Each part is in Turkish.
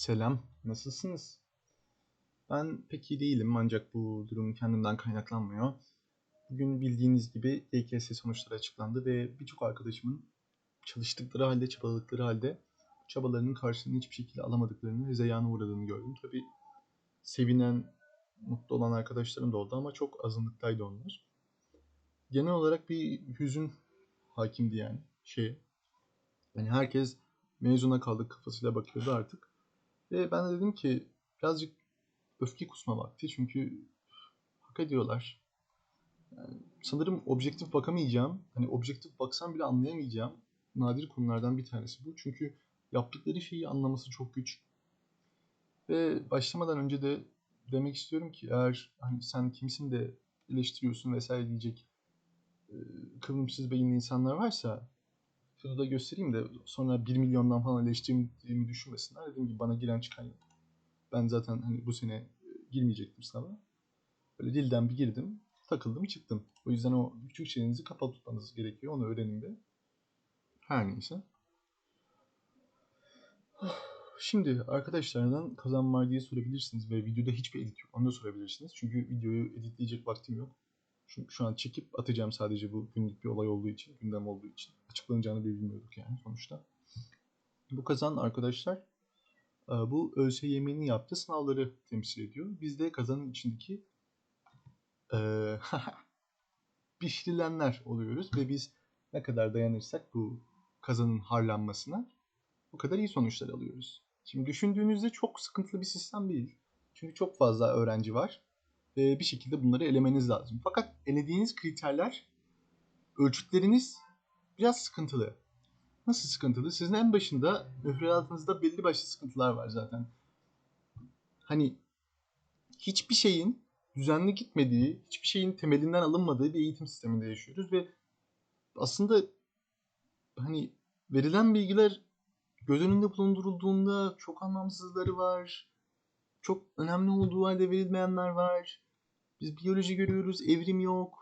Selam, nasılsınız? Ben pek iyi değilim ancak bu durum kendimden kaynaklanmıyor. Bugün bildiğiniz gibi YKS sonuçları açıklandı ve birçok arkadaşımın çalıştıkları halde, çabaladıkları halde çabalarının karşılığını hiçbir şekilde alamadıklarını ve zeyana uğradığını gördüm. Tabii sevinen, mutlu olan arkadaşlarım da oldu ama çok azınlıktaydı onlar. Genel olarak bir hüzün hakimdi yani şey. Yani herkes mezuna kaldık kafasıyla bakıyordu artık. Ve ben de dedim ki birazcık öfke kusma vakti çünkü hak ediyorlar. Yani sanırım objektif bakamayacağım. Hani objektif baksam bile anlayamayacağım. Nadir konulardan bir tanesi bu. Çünkü yaptıkları şeyi anlaması çok güç. Ve başlamadan önce de demek istiyorum ki eğer hani sen kimsin de eleştiriyorsun vesaire diyecek kıvrımsız beyinli insanlar varsa şunu da göstereyim de sonra 1 milyondan falan eleştirdiğimi düşünmesinler. Dediğim gibi bana giren çıkan yok. Ben zaten hani bu sene girmeyecektim sınava. Böyle dilden bir girdim, takıldım, çıktım. O yüzden o küçük şeyinizi kapalı tutmanız gerekiyor. Onu öğrenin de. Her neyse. Şimdi arkadaşlardan kazan var diye sorabilirsiniz ve videoda hiçbir edit yok. Onu da sorabilirsiniz. Çünkü videoyu editleyecek vaktim yok. Çünkü şu an çekip atacağım sadece bu günlük bir olay olduğu için, gündem olduğu için. Açıklanacağını bile bilmiyorduk yani sonuçta. Bu kazan arkadaşlar e, bu ÖSYM'nin yaptığı sınavları temsil ediyor. Biz de kazanın içindeki e, pişirilenler oluyoruz ve biz ne kadar dayanırsak bu kazanın harlanmasına o kadar iyi sonuçlar alıyoruz. Şimdi düşündüğünüzde çok sıkıntılı bir sistem değil. Çünkü çok fazla öğrenci var ve bir şekilde bunları elemeniz lazım. Fakat elediğiniz kriterler, ölçütleriniz biraz sıkıntılı. Nasıl sıkıntılı? Sizin en başında müfredatınızda belli başlı sıkıntılar var zaten. Hani hiçbir şeyin düzenli gitmediği, hiçbir şeyin temelinden alınmadığı bir eğitim sisteminde yaşıyoruz ve aslında hani verilen bilgiler göz önünde bulundurulduğunda çok anlamsızları var. Çok önemli olduğu halde verilmeyenler var. Biz biyoloji görüyoruz, evrim yok.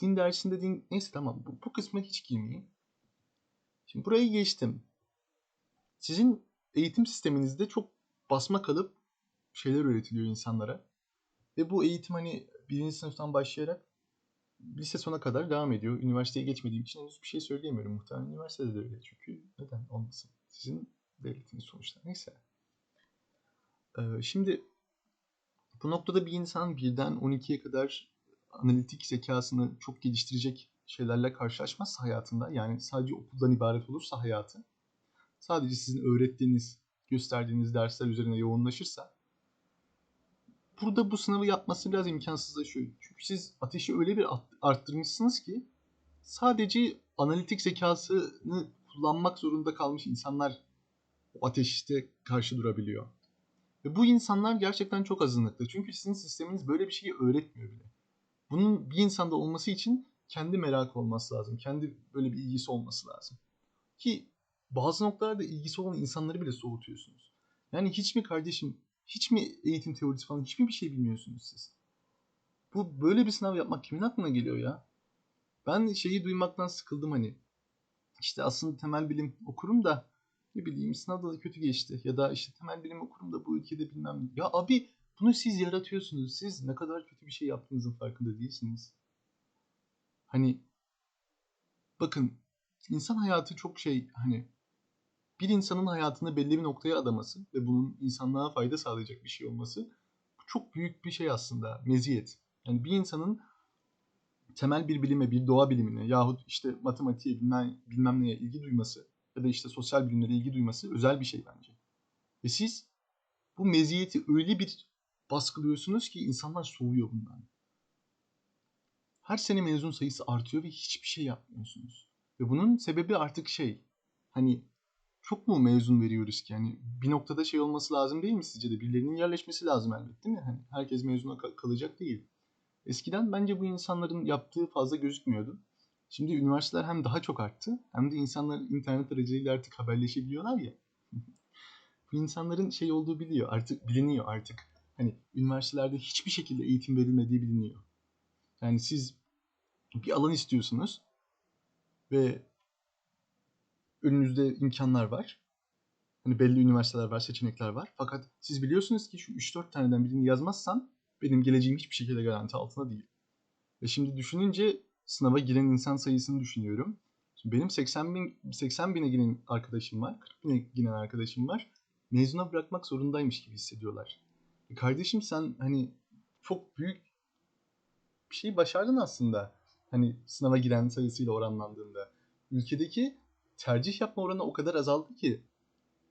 Din dersinde din... Neyse tamam bu, bu kısma hiç girmeyeyim. Şimdi burayı geçtim. Sizin eğitim sisteminizde çok basma kalıp şeyler öğretiliyor insanlara. Ve bu eğitim hani birinci sınıftan başlayarak lise sona kadar devam ediyor. Üniversiteye geçmediğim için henüz bir şey söyleyemiyorum. Muhtemelen üniversitede de öyle çünkü neden olmasın? Sizin devletiniz sonuçta. Neyse. Ee, şimdi bu noktada bir insan birden 12'ye kadar analitik zekasını çok geliştirecek şeylerle karşılaşmazsa hayatında yani sadece okuldan ibaret olursa hayatı sadece sizin öğrettiğiniz, gösterdiğiniz dersler üzerine yoğunlaşırsa burada bu sınavı yapması biraz imkansızlaşıyor. Çünkü siz ateşi öyle bir arttırmışsınız ki sadece analitik zekasını kullanmak zorunda kalmış insanlar o ateşte karşı durabiliyor. Ve bu insanlar gerçekten çok azınlıkta. Çünkü sizin sisteminiz böyle bir şeyi öğretmiyor bile. Bunun bir insanda olması için kendi merak olması lazım. Kendi böyle bir ilgisi olması lazım. Ki bazı noktalarda ilgisi olan insanları bile soğutuyorsunuz. Yani hiç mi kardeşim, hiç mi eğitim teorisi falan, hiç mi bir şey bilmiyorsunuz siz? Bu böyle bir sınav yapmak kimin aklına geliyor ya? Ben şeyi duymaktan sıkıldım hani. İşte aslında temel bilim okurum da ne bileyim sınavda da kötü geçti. Ya da işte temel bilim okurum da bu ülkede bilmem. Ya abi bunu siz yaratıyorsunuz. Siz ne kadar kötü bir şey yaptığınızın farkında değilsiniz. Hani bakın insan hayatı çok şey hani bir insanın hayatını belli bir noktaya adaması ve bunun insanlığa fayda sağlayacak bir şey olması bu çok büyük bir şey aslında meziyet. Yani bir insanın temel bir bilime, bir doğa bilimine yahut işte matematiğe bilmem, bilmem neye ilgi duyması ya da işte sosyal bilimlere ilgi duyması özel bir şey bence. Ve siz bu meziyeti öyle bir baskılıyorsunuz ki insanlar soğuyor bundan. Her sene mezun sayısı artıyor ve hiçbir şey yapmıyorsunuz. Ve bunun sebebi artık şey, hani çok mu mezun veriyoruz ki? Yani bir noktada şey olması lazım değil mi sizce de? Birilerinin yerleşmesi lazım elbette değil mi? Hani herkes mezuna kalacak değil. Eskiden bence bu insanların yaptığı fazla gözükmüyordu. Şimdi üniversiteler hem daha çok arttı hem de insanlar internet aracılığıyla artık haberleşebiliyorlar ya. bu insanların şey olduğu biliyor artık biliniyor artık. Hani üniversitelerde hiçbir şekilde eğitim verilmediği biliniyor. Yani siz bir alan istiyorsunuz ve önünüzde imkanlar var. Hani belli üniversiteler var, seçenekler var. Fakat siz biliyorsunuz ki şu 3-4 taneden birini yazmazsan benim geleceğim hiçbir şekilde garanti altında değil. Ve şimdi düşününce sınava giren insan sayısını düşünüyorum. Şimdi benim 80 bin 80 bine giren arkadaşım var, 40 bine giren arkadaşım var. Mezuna bırakmak zorundaymış gibi hissediyorlar. Kardeşim sen hani çok büyük bir şey başardın aslında. Hani sınava giren sayısıyla oranlandığında. Ülkedeki tercih yapma oranı o kadar azaldı ki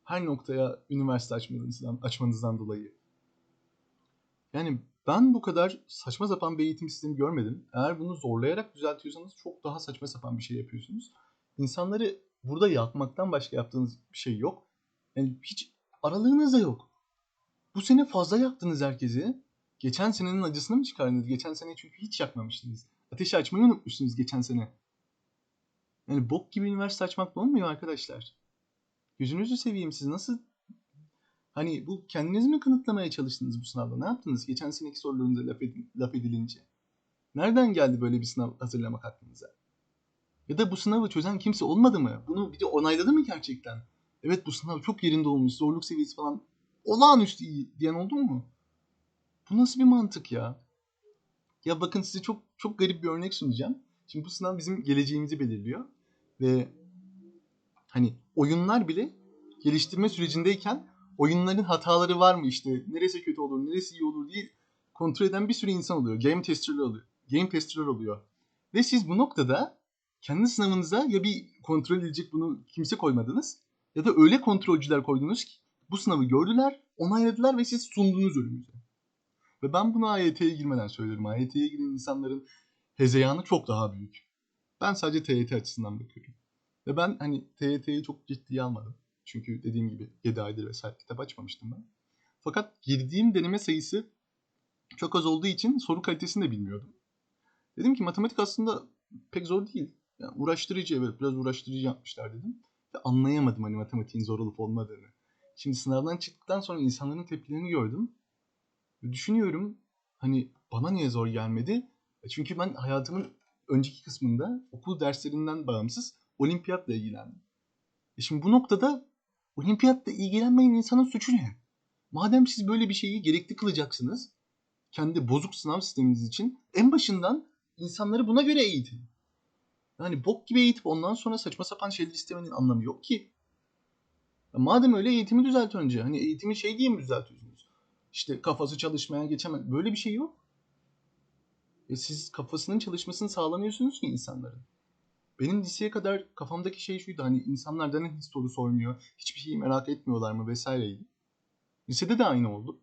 her noktaya üniversite açmanızdan, açmanızdan dolayı. Yani ben bu kadar saçma sapan bir eğitim sistemi görmedim. Eğer bunu zorlayarak düzeltiyorsanız çok daha saçma sapan bir şey yapıyorsunuz. İnsanları burada yakmaktan başka yaptığınız bir şey yok. Yani hiç aralığınız da yok. Bu sene fazla yaktınız herkesi. Geçen senenin acısını mı çıkardınız? Geçen sene çünkü hiç yakmamıştınız. Ateşi açmayı unutmuşsunuz geçen sene. Yani bok gibi üniversite açmak olmuyor arkadaşlar. Yüzünüzü seveyim siz nasıl Hani bu kendiniz mi kanıtlamaya çalıştınız bu sınavda? Ne yaptınız geçen seneki sorularınıza laf, edin, laf edilince? Nereden geldi böyle bir sınav hazırlamak aklınıza? Ya da bu sınavı çözen kimse olmadı mı? Bunu bir de onayladı mı gerçekten? Evet bu sınav çok yerinde olmuş, zorluk seviyesi falan olağanüstü iyi diyen oldu mu? Bu nasıl bir mantık ya? Ya bakın size çok çok garip bir örnek sunacağım. Şimdi bu sınav bizim geleceğimizi belirliyor. Ve hani oyunlar bile geliştirme sürecindeyken oyunların hataları var mı işte neresi kötü olur neresi iyi olur diye kontrol eden bir sürü insan oluyor. Game tester'lar oluyor. Game tester'lar oluyor. Ve siz bu noktada kendi sınavınıza ya bir kontrol edecek bunu kimse koymadınız ya da öyle kontrolcüler koydunuz ki bu sınavı gördüler, onayladılar ve siz sundunuz önümüze. Ve ben bunu AYT'ye girmeden söylüyorum. AYT'ye giren insanların hezeyanı çok daha büyük. Ben sadece TYT açısından bakıyorum. Ve ben hani TYT'yi çok ciddiye almadım. Çünkü dediğim gibi 7 aydır vesaire kitap açmamıştım ben. Fakat girdiğim deneme sayısı çok az olduğu için soru kalitesini de bilmiyordum. Dedim ki matematik aslında pek zor değil. Yani uğraştırıcı evet biraz uğraştırıcı yapmışlar dedim. Ve anlayamadım hani matematiğin zor olup olmadığını. Şimdi sınavdan çıktıktan sonra insanların tepkilerini gördüm. Düşünüyorum hani bana niye zor gelmedi? E çünkü ben hayatımın önceki kısmında okul derslerinden bağımsız olimpiyatla ilgilendim. E şimdi bu noktada olimpiyatla ilgilenmeyen insanın suçu ne? Madem siz böyle bir şeyi gerekli kılacaksınız, kendi bozuk sınav sisteminiz için en başından insanları buna göre eğitin. Yani bok gibi eğitip ondan sonra saçma sapan şeyler istemenin anlamı yok ki. Ya madem öyle eğitimi düzelt önce. Hani eğitimi şey diye mi düzeltiyorsunuz? İşte kafası çalışmayan geçemez. Böyle bir şey yok. E siz kafasının çalışmasını sağlamıyorsunuz ki insanların. Benim liseye kadar kafamdaki şey şuydu hani insanlar neden hiç soru sormuyor, hiçbir şeyi merak etmiyorlar mı vesaireydi. Lisede de aynı oldu.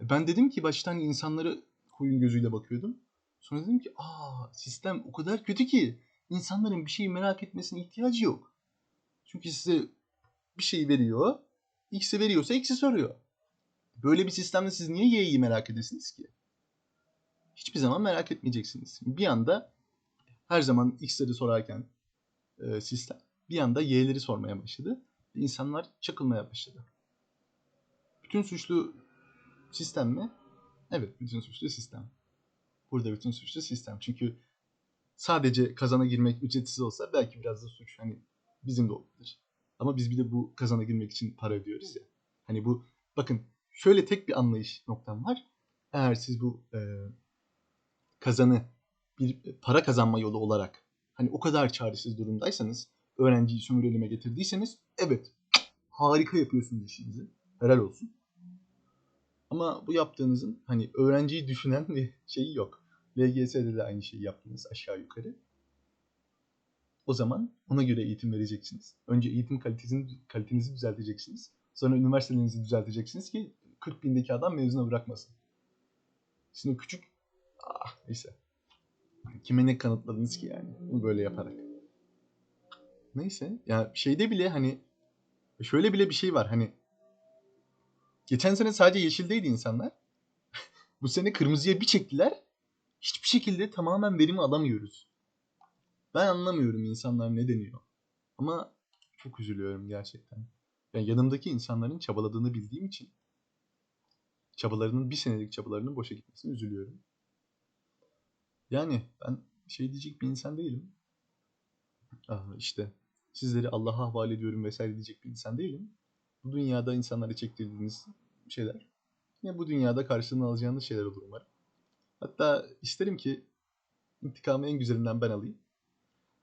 E, ben dedim ki baştan insanları koyun gözüyle bakıyordum. Sonra dedim ki aa sistem o kadar kötü ki insanların bir şeyi merak etmesine ihtiyacı yok. Çünkü size bir şey veriyor, x'i veriyorsa x'i soruyor. Böyle bir sistemde siz niye y'yi merak edesiniz ki? Hiçbir zaman merak etmeyeceksiniz. Bir anda her zaman x'leri sorarken e, sistem bir anda y'leri sormaya başladı. İnsanlar çakılmaya başladı. Bütün suçlu sistem mi? Evet, bütün suçlu sistem. Burada bütün suçlu sistem. Çünkü sadece kazana girmek ücretsiz olsa belki biraz da suç hani bizim de. Ama biz bir de bu kazana girmek için para ödüyoruz ya. Hani bu bakın şöyle tek bir anlayış noktam var. Eğer siz bu e, kazanı bir para kazanma yolu olarak hani o kadar çaresiz durumdaysanız öğrenciyi sömürelime getirdiyseniz evet harika yapıyorsunuz işinizi. Helal olsun. Ama bu yaptığınızın hani öğrenciyi düşünen bir şeyi yok. LGS'de de aynı şeyi yaptınız aşağı yukarı. O zaman ona göre eğitim vereceksiniz. Önce eğitim kalitesini, kalitenizi düzelteceksiniz. Sonra üniversitelerinizi düzelteceksiniz ki 40 bindeki adam mezuna bırakmasın. Şimdi küçük ah neyse. Kime ne kanıtladınız ki yani böyle yaparak. Neyse ya şeyde bile hani şöyle bile bir şey var hani geçen sene sadece yeşildeydi insanlar. Bu sene kırmızıya bir çektiler. Hiçbir şekilde tamamen verimi alamıyoruz. Ben anlamıyorum insanlar ne deniyor. Ama çok üzülüyorum gerçekten. Yani yanımdaki insanların çabaladığını bildiğim için çabalarının bir senelik çabalarının boşa gitmesine üzülüyorum. Yani ben şey diyecek bir insan değilim. Aa, işte sizleri Allah'a havale ediyorum vesaire diyecek bir insan değilim. bu dünyada insanlara çektirdiğiniz şeyler yine bu dünyada karşılığını alacağınız şeyler olur umarım. Hatta isterim ki intikamı en güzelinden ben alayım.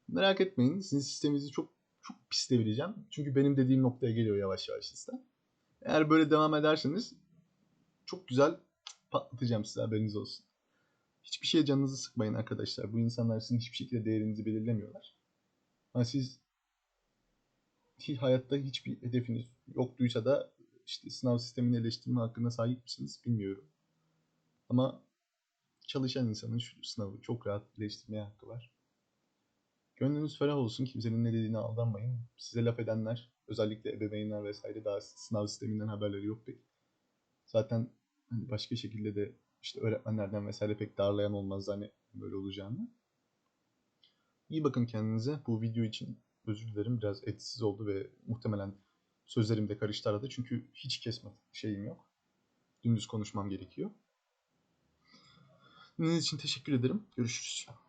Merak etmeyin sizin sisteminizi çok çok pis devireceğim. Çünkü benim dediğim noktaya geliyor yavaş yavaş sistem. Eğer böyle devam ederseniz çok güzel patlatacağım size haberiniz olsun. Hiçbir şeye canınızı sıkmayın arkadaşlar. Bu insanlar sizin hiçbir şekilde değerinizi belirlemiyorlar. Ama siz hiç hayatta hiçbir hedefiniz yoktuysa da işte sınav sistemini eleştirme hakkında sahip misiniz bilmiyorum. Ama çalışan insanın şu sınavı çok rahat eleştirmeye hakkı var. Gönlünüz ferah olsun. Kimsenin ne dediğine aldanmayın. Size laf edenler, özellikle ebeveynler vesaire daha sınav sisteminden haberleri yok pek. Zaten hani başka şekilde de işte öğretmenlerden vesaire pek darlayan olmaz hani böyle olacağını. İyi bakın kendinize. Bu video için özür dilerim. Biraz etsiz oldu ve muhtemelen sözlerim de karıştı arada. Çünkü hiç kesme şeyim yok. Dümdüz konuşmam gerekiyor. Dinlediğiniz için teşekkür ederim. Görüşürüz.